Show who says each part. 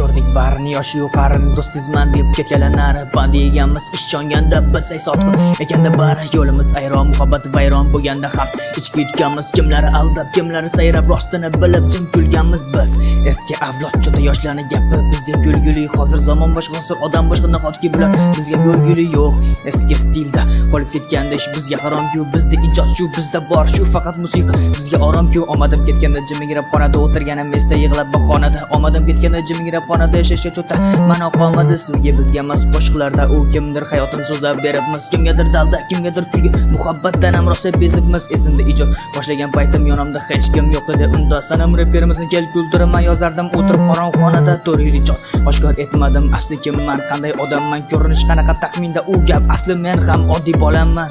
Speaker 1: Varini yoshi yo'q qarin do'stizman deb band yeganmiz ishonganda bilsak sotqin ekanda bari yo'limiz ayron muhabbat vayron bo'lganda ham. Ichki yutganmiz kimlar aldab kimlar sayrab rostini bilib jim kulganmiz biz. Eski avlod juda yoshlarni gapi bizga kulgili hozir zamon boshqa hozir odam boshqa nahotki bular? Bizga ko'rguli yo'q. Eski stilda qolib ketganda ish bizga haromku bizda ijod shu bizda bor shu faqat musiqa. Bizga oromku omadim ketganda jimingrab xonada o'tirganim esda yig'lab bahonada omadim ketganda jimingrab xonada yashashga cho'ta ma'no qolmadi sevgi bizga emas qo'shiqlarda u kimdir hayotini so'zlab beribmiz. Kimgadir dalda kimgadir kulgi. Muhabbatdan ham rosa bezibmiz. Esimda ijod. Boshlagan paytim yonimda hech kim yo'q edi. Unda sanam reperimizni kel kuldirmay yozardim o'tirib qorong'xonada to'rt yil ijod oshkor etmadim. Asli kimman? Qanday odamman? Ko'rinish qanaqa taxminda? U gap asli men ham oddiy bolaman.